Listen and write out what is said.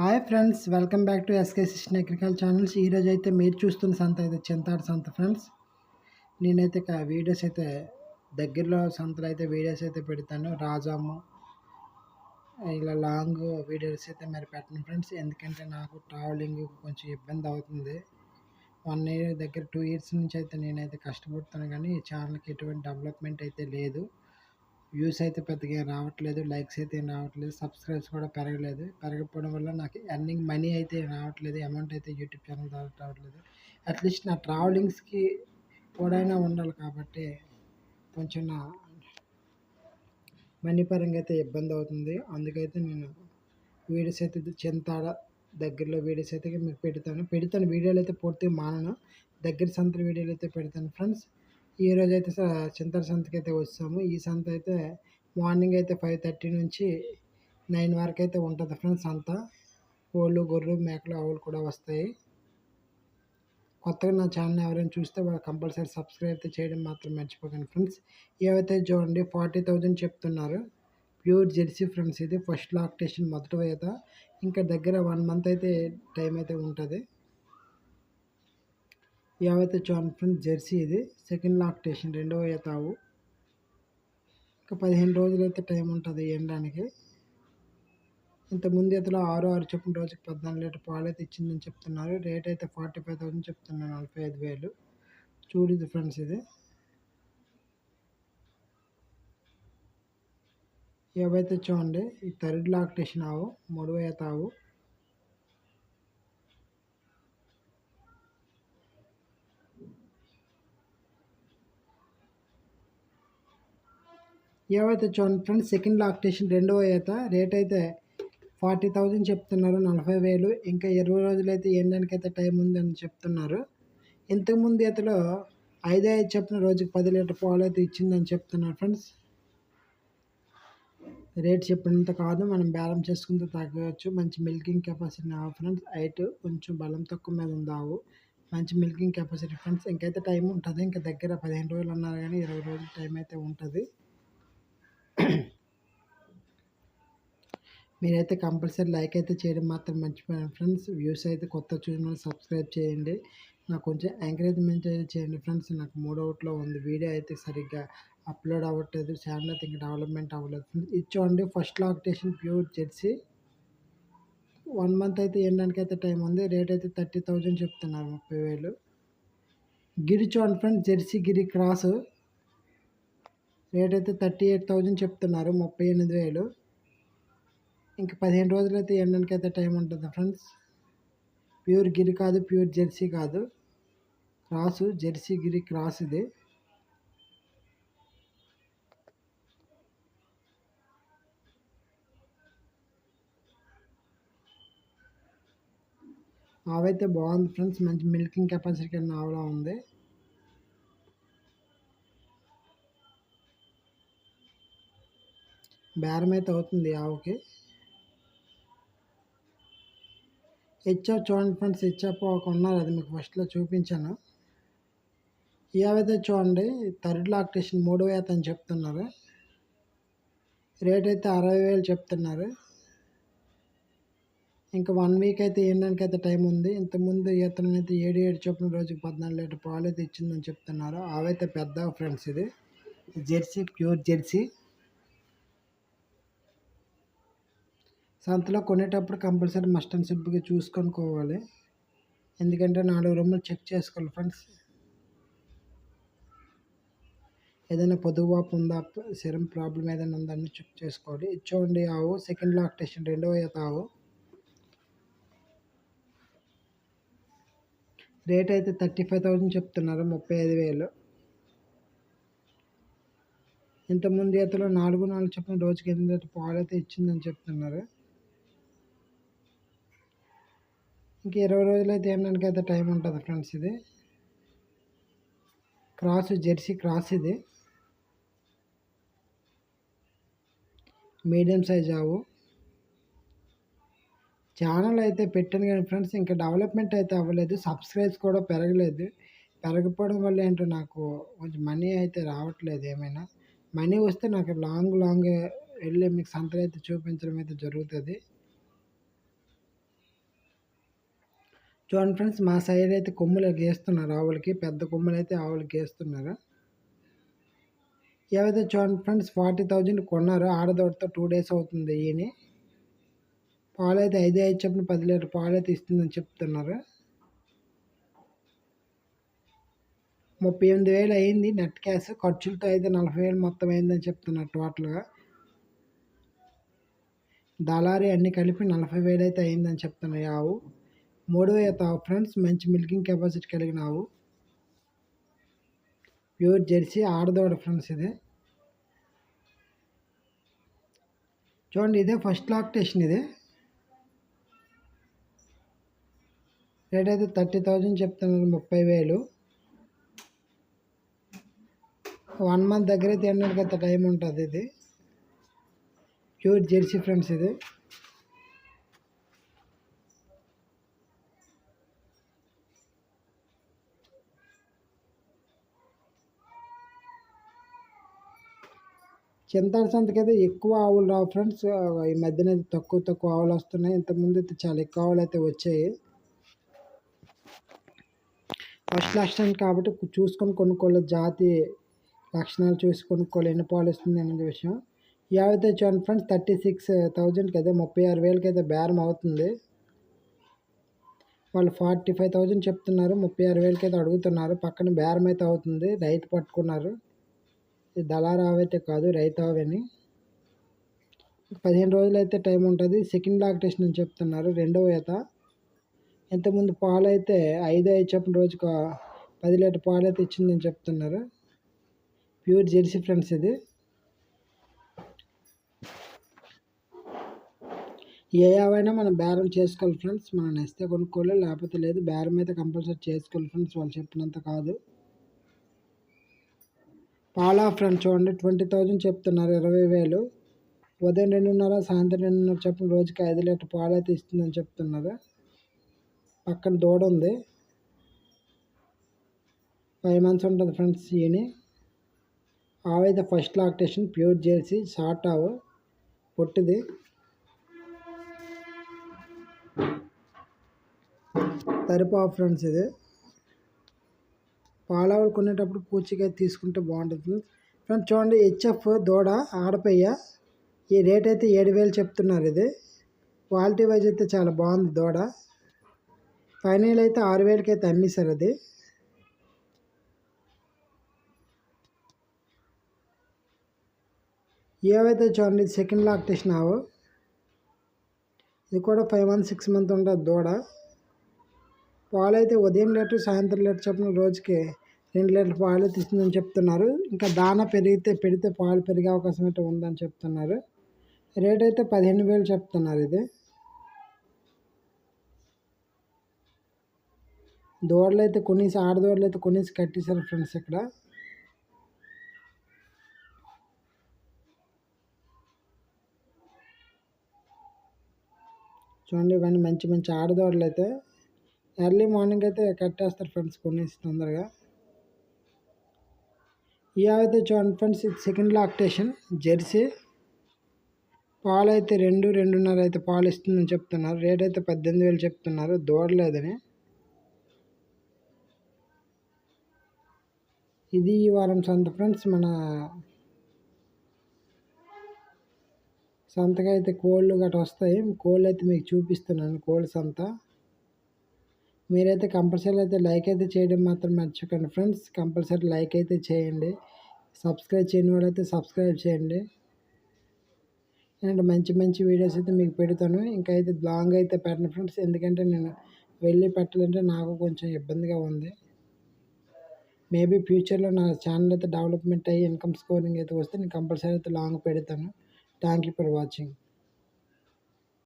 Hi friends welcome back to SK సిస్టన్ agriculture channels. ఈరోజు అయితే మీరు చూస్తున్న సంత అయితే చింతాడు సంత ఫ్రెండ్స్. నేనైతే ఇక వీడియోస్ అయితే దగ్గరలో సంతలో అయితే వీడియోస్ అయితే పెడతాను. రాజాము ఇలా లాంగ్ వీడియోస్ అయితే మరి పెట్టను ఫ్రెండ్స్. ఎందుకంటే నాకు ట్రావెలింగ్ కొంచెం ఇబ్బంది అవుతుంది. వన్ ఇయర్ దగ్గర టూ ఇయర్స్ నుంచి అయితే నేనైతే కష్టపడుతాను కానీ ఈ ఛానల్కి ఎటువంటి డెవలప్మెంట్ అయితే లేదు. వ్యూస్ అయితే పెద్దగా రావట్లేదు లైక్స్ అయితే రావట్లేదు సబ్స్క్రైబ్స్ కూడా పెరగలేదు. పెరగకపోవడం వల్ల నాకు ఎర్నింగ్ మనీ అయితే రావట్లేదు అమౌంట్ అయితే యూట్యూబ్ ఛానల్ ద్వారా రావట్లేదు. అట్లీస్ట్ నా ట్రావెలింగ్స్కి కూడా ఉండాలి కాబట్టి కొంచెం నా మనీ పరంగా అయితే ఇబ్బంది అవుతుంది. అందుకైతే నేను వీడియోస్ అయితే చింతాడ దగ్గరలో వీడియోస్ అయితే మీకు పెడతాను. పెడతాను. వీడియోలు అయితే పూర్తిగా మానను. దగ్గర సంతల వీడియోలు అయితే పెడతాను. ఫ్రెండ్స్ ఈ రోజు అయితే చింతల సంతకి అయితే వచ్చాము. ఈ సంత అయితే మార్నింగ్ అయితే ఫైవ్ థర్టీ నుంచి నైన్ వరకు అయితే ఉంటుంది ఫ్రెండ్స్ సంత. కోళ్ళు గొర్రెలు మేకలు ఆవులు కూడా వస్తాయి. కొత్తగా నా ఛానల్ ఎవరైనా చూస్తే వాళ్ళు కంపల్సరీ సబ్స్క్రైబ్ అయితే చేయడం మాత్రం మర్చిపోకండి ఫ్రెండ్స్. ఏవైతే చూడండి ఫార్టీ థౌజండ్ చెప్తున్నారు. ప్యూర్ జెర్సీ ఫ్రెండ్స్ ఇది ఫస్ట్ లాక్టేషన్ మొదటి వేత. ఇంకా దగ్గర వన్ మంత్ అయితే టైం అయితే ఉంటుంది. ఏవైతే చూడండి ఫ్రెండ్స్ జెర్సీ ఇది. సెకండ్ లాక్టేషన్ రెండవ తావు ఇంకా పదిహేను రోజులైతే టైం ఉంటుంది ఎండడానికి. ఇంత ముందు ఇతలో ఆరు ఆరు చొప్పున రోజుకి పద్నాలుగు లీటర్ పాలు అయితే ఇచ్చిందని చెప్తున్నారు. రేట్ అయితే ఫార్టీ ఫైవ్ థౌసండ్ చెప్తున్నాను నలభై ఐదు వేలు. చూడదు ఫ్రెండ్స్ ఇది. ఏవైతే చూడండి ఈ థర్డ్ లాక్టేషన్ ఆవు మూడవ తావు ఏవైతే చూడండి ఫ్రెండ్స్ సెకండ్ లాక్టేషన్ రెండవ ఈత రేట్ అయితే ఫార్టీ థౌజండ్ చెప్తున్నారు నలభై వేలు. ఇంకా ఇరవై రోజులు అయితే అయితే టైం ఉందని చెప్తున్నారు. ఇంతకుముందు ఈతలో ఐదు ఐదు చెప్పిన రోజుకి పది లీటర్ పాలు అయితే ఇచ్చిందని చెప్తున్నారు ఫ్రెండ్స్. రేట్ చెప్పినంత కాదు మనం బ్యాలం చేసుకుంటే తగ్గవచ్చు మంచి మిల్కింగ్ కెపాసిటీ ఆవు ఫ్రెండ్స్. హైట్ కొంచెం బలం తక్కువ మీద ఉందావు. మంచి మిల్కింగ్ కెపాసిటీ ఫ్రెండ్స్. ఇంకైతే టైం ఉంటుంది. ఇంకా దగ్గర పదిహేను రోజులు అన్నారు కానీ ఇరవై రోజులు టైం అయితే ఉంటుంది. మీరైతే కంపల్సరీ లైక్ అయితే చేయడం మాత్రం మర్చిపోయాను. ఫ్రెండ్స్ వ్యూస్ అయితే కొత్త చూసిన సబ్స్క్రైబ్ చేయండి. నాకు కొంచెం ఎంకరేజ్మెంట్ అయితే చేయండి ఫ్రెండ్స్. నాకు మూడవుట్లో ఉంది. వీడియో అయితే సరిగ్గా అప్లోడ్ అవ్వట్లేదు. ఛానల్ అయితే ఇంకా డెవలప్మెంట్ అవ్వలేదు. Friends ఇచ్చోండి first lactation pure Jersey. One month అయితే ఎండడానికి అయితే టైం ఉంది. రేట్ అయితే థర్టీ థౌజండ్ చెప్తున్నారు. ముప్పై వేలు. గిరి చూడండి ఫ్రెండ్స్ జెర్సీ గిరి క్రాసు. రేట్ అయితే థర్టీ ఎయిట్ థౌజండ్ చెప్తున్నారు ముప్పై ఎనిమిది వేలు. ఇంకా పదిహేను రోజులు అయితే ఎండడానికి అయితే టైం ఉంటుంది ఫ్రెండ్స్. ప్యూర్ గిరి కాదు ప్యూర్ జెర్సీ కాదు. క్రాసు జెర్సీ గిరి క్రాస్ ఇది. ఆవైతే బాగుంది ఫ్రెండ్స్ మంచి మిల్కింగ్ కెపాసిటీ ఆవులా ఉంది. బేరమైతే అవుతుంది ఆవుకి. హెచ్ఆర్ చూడండి ఫ్రెండ్స్ హెచ్ఆర్ ఒక ఉన్నారు అది మీకు ఫస్ట్లో చూపించాను. ఈ ఆవైతే చూడండి థర్డ్ లాక్టేషన్ మూడు వేత అని చెప్తున్నారు. రేట్ అయితే అరవై వేలు చెప్తున్నారు. ఇంకా వన్ వీక్ అయితే ఇవ్వడానికి అయితే టైం ఉంది. ఇంతకుముందు ఈతలను అయితే ఏడు ఏడు చొప్పున రోజుకి పద్నాలుగు లీటర్ పాలు అయితే ఇచ్చిందని చెప్తున్నారు. అవైతే పెద్ద ఫ్రెండ్స్ ఇది. Jersey pure Jersey. సంతలో కొనేటప్పుడు కంపల్సరీ మస్ట్ అండ్ సిప్గా చూసుకొని కోవాలి ఎందుకంటే నాలుగు రూములు చెక్ చేసుకోవాలి ఫ్రెండ్స్. ఏదైనా పొదువాపు ఉందా? సిరం ప్రాబ్లం ఏదైనా ఉందా చెక్ చేసుకోవాలి. ఇచ్చోండి ఆవు సెకండ్ లాక్టేషన్ రెండవ ఈత ఆవు. రేట్ అయితే థర్టీ ఫైవ్ థౌజండ్ చెప్తున్నారు ముప్పై ఐదు వేలు. ఇంతకుముందు ఈతలో నాలుగు నాలుగు చెప్పిన రోజుకి ఎనిమిది పాలు అయితే ఇచ్చిందని చెప్తున్నారు. ఇంక ఇరవై రోజులు అయితే అయితే టైం ఉంటుంది ఫ్రెండ్స్ ఇది. క్రాస్ జెర్సీ క్రాస్ ఇది. మీడియం సైజ్ ఆవు. ఛానల్ అయితే పెట్టాను కానీ ఫ్రెండ్స్ ఇంకా డెవలప్మెంట్ అయితే అవ్వలేదు. సబ్స్క్రైబ్స్ కూడా పెరగలేదు. పెరగకపోవడం వల్ల ఏంటో నాకు కొంచెం మనీ అయితే రావట్లేదు ఏమైనా. మనీ వస్తే నాకు లాంగ్ లాంగ్ వెళ్ళి మీకు సంతలు అయితే చూపించడం అయితే జరుగుతుంది. చూడండి ఫ్రెండ్స్ మా సైడ్ అయితే కొమ్ములు గీస్తున్నారు. ఆవులకి పెద్ద కొమ్ములు అయితే ఆవులకి గీస్తున్నారు. ఏవైతే చూడండి ఫ్రెండ్స్ ఫార్టీ థౌజండ్ కొన్నారు. ఆడదోడితో టూ డేస్ అవుతుంది ఈయన. పాలు అయితే ఐదు ఐదు చెప్పిన పది లీటర్ పాలు అయితే ఇస్తుందని చెప్తున్నారు. ముప్పై ఎనిమిది వేలు అయింది నెట్ క్యాష్. ఖర్చులతో అయితే నలభై వేలు మొత్తం అయిందని చెప్తున్నారు టోటల్గా దళారీ అన్నీ కలిపి నలభై వేలు అయితే అయిందని చెప్తున్నాయి ఆవు. మూడవ ఈత ఫ్రెండ్స్ మంచి మిల్కింగ్ కెపాసిటీ కలిగిన ఆవు. ప్యూర్ జెర్సీ ఆడదోడ ఫ్రెండ్స్ ఇది. చూడండి ఇదే ఫస్ట్ లాక్టేషన్ ఇది. రేట్ అయితే థర్టీ థౌజండ్ చెప్తున్నారు ముప్పై వేలు. వన్ మంత్ దగ్గర తినడానికి అయితే టైం ఉంటుంది ఇది. ప్యూర్ జెర్సీ ఫ్రెండ్స్ ఇది. చింతాడు సంతకైతే ఎక్కువ ఆవులు రావు ఫ్రెండ్స్ ఈ మధ్యన అయితే తక్కువ తక్కువ ఆవులు వస్తున్నాయి. ఇంతకుముందు అయితే చాలా ఎక్కువ ఆవులు అయితే వచ్చాయి. ఫస్ట్ లక్షణం కాబట్టి చూసుకొని కొనుక్కోవాలి. జాతి లక్షణాలు చూసి కొనుక్కోవాలి. ఎన్ని పాలు వస్తుంది అనే విషయం. యావైతే చూడండి ఫ్రెండ్స్ థర్టీ సిక్స్ థౌజండ్కి అయితే ముప్పై ఆరు వేలకి అయితే బేరం అవుతుంది. వాళ్ళు ఫార్టీ ఫైవ్ థౌజండ్ చెప్తున్నారు. ముప్పై ఆరు వేలకి అయితే అడుగుతున్నారు. పక్కన బేరం అయితే అవుతుంది. రైతు పట్టుకున్నారు. దళారావు అయితే కాదు రైతు పదిహేను రోజులు అయితే టైం ఉంటుంది. సెకండ్ లాక్టేషన్ అని చెప్తున్నారు. రెండవ ఈత ఇంతకుముందు పాలు అయితే ఐదు ఐదు చెప్పిన రోజుకు పది లీటర్ పాలు అయితే ఇచ్చిందని చెప్తున్నారు. ప్యూర్ జెర్సీ ఫ్రెండ్స్ ఇది. ఏ యావైనా మనం బేరం చేసుకోవాలి ఫ్రెండ్స్. మనం నెస్తే కొనుక్కోవాలి లేకపోతే లేదు బేరం అయితే కంపల్సరీ చేసుకోవాలి ఫ్రెండ్స్. వాళ్ళు చెప్పినంత కాదు. పాలా ఫ్రెండ్స్ చూడండి. ట్వంటీ థౌజండ్ చెప్తున్నారు. ఇరవై వేలు. ఉదయం రెండున్నర సాయంత్రం రెండున్నర చెప్పిన రోజుకి ఐదు లీటర్ పాలు అయితే ఇస్తుందని చెప్తున్నారు. పక్కన దూడ ఉంది. ఫైవ్ మంత్స్ ఉంటుంది ఫ్రెండ్స్ ఈయన. ఆవైతే ఫస్ట్ లాక్టేషన్ ప్యూర్ చేసి షార్ట్ ఆవు పొట్టిది. తరిపా ఫ్రెండ్స్ ఇది. పాలావులు కొనేటప్పుడు పూచిగా తీసుకుంటే బాగుంటుంది. ఫ్రెండ్స్ చూడండి హెచ్ఎఫ్ దూడ ఆడపయ్య. ఈ రేట్ అయితే ఏడు వేలు చెప్తున్నారు ఇది. క్వాలిటీ వైజ్ అయితే చాలా బాగుంది దూడ. ఫైనల్ అయితే ఆరు వేలకి అయితే అమ్మేశారు అది. ఏవైతే చూడండి సెకండ్ లాక్టేషన్ ఆవు ఇది కూడా ఫైవ్ మంత్ సిక్స్ మంత్ ఉంటుంది దూడ. పాలు అయితే ఉదయం లీటర్ సాయంత్రం లీటర్ చొప్పున రోజుకి రెండు లీటర్ పాలు తీస్తుందని చెప్తున్నారు. ఇంకా దాన పెరిగితే పెడితే పాలు పెరిగే అవకాశం అయితే ఉందని చెప్తున్నారు. రేట్ అయితే పదిహేను వేలు చెప్తున్నారు ఇది. దూడలు అయితే కొనేసి ఆడదూడలు అయితే కొనేసి కట్టేశారు ఫ్రెండ్స్ ఇక్కడ. చూడండి ఇవన్నీ మంచి మంచి ఆడదోడలు అయితే. ఎర్లీ మార్నింగ్ అయితే కట్టేస్తారు ఫ్రెండ్స్ కొనేసి తొందరగా. ఇవైతే చూడండి ఫ్రెండ్స్ ఇది సెకండ్ లాక్టేషన్ జెర్సీ. పాలు అయితే రెండు రెండున్నర అయితే పాలు ఇస్తుందని చెప్తున్నారు. రేట్ అయితే పద్దెనిమిది వేలు చెప్తున్నారు. దూడలేదని ఇది ఈ వారం సంత ఫ్రెండ్స్ మన సంతగా అయితే కోళ్ళు గట్రా వస్తాయి. కోళ్ళు అయితే మీకు చూపిస్తున్నాను కోళ్ళ సంత. మీరైతే కంపల్సరీ అయితే లైక్ అయితే చేయడం మాత్రం మర్చిపోకండి ఫ్రెండ్స్. కంపల్సరీ లైక్ అయితే చేయండి. సబ్స్క్రైబ్ చేయని వాళ్ళైతే సబ్స్క్రైబ్ చేయండి. అండ్ మంచి మంచి వీడియోస్ అయితే మీకు పెడతాను. ఇంకా అయితే లాంగ్ అయితే పెట్టను ఫ్రెండ్స్. ఎందుకంటే నేను వెళ్ళి పెట్టాలంటే నాకు కొంచెం ఇబ్బందిగా ఉంది. మేబీ ఫ్యూచర్లో నా ఛానల్ అయితే డెవలప్మెంట్ అయ్యి ఇన్కమ్ స్కోరింగ్ అయితే వస్తే నేను కంపల్సరీ అయితే లాంగ్ పెడతాను. Thank you for watching.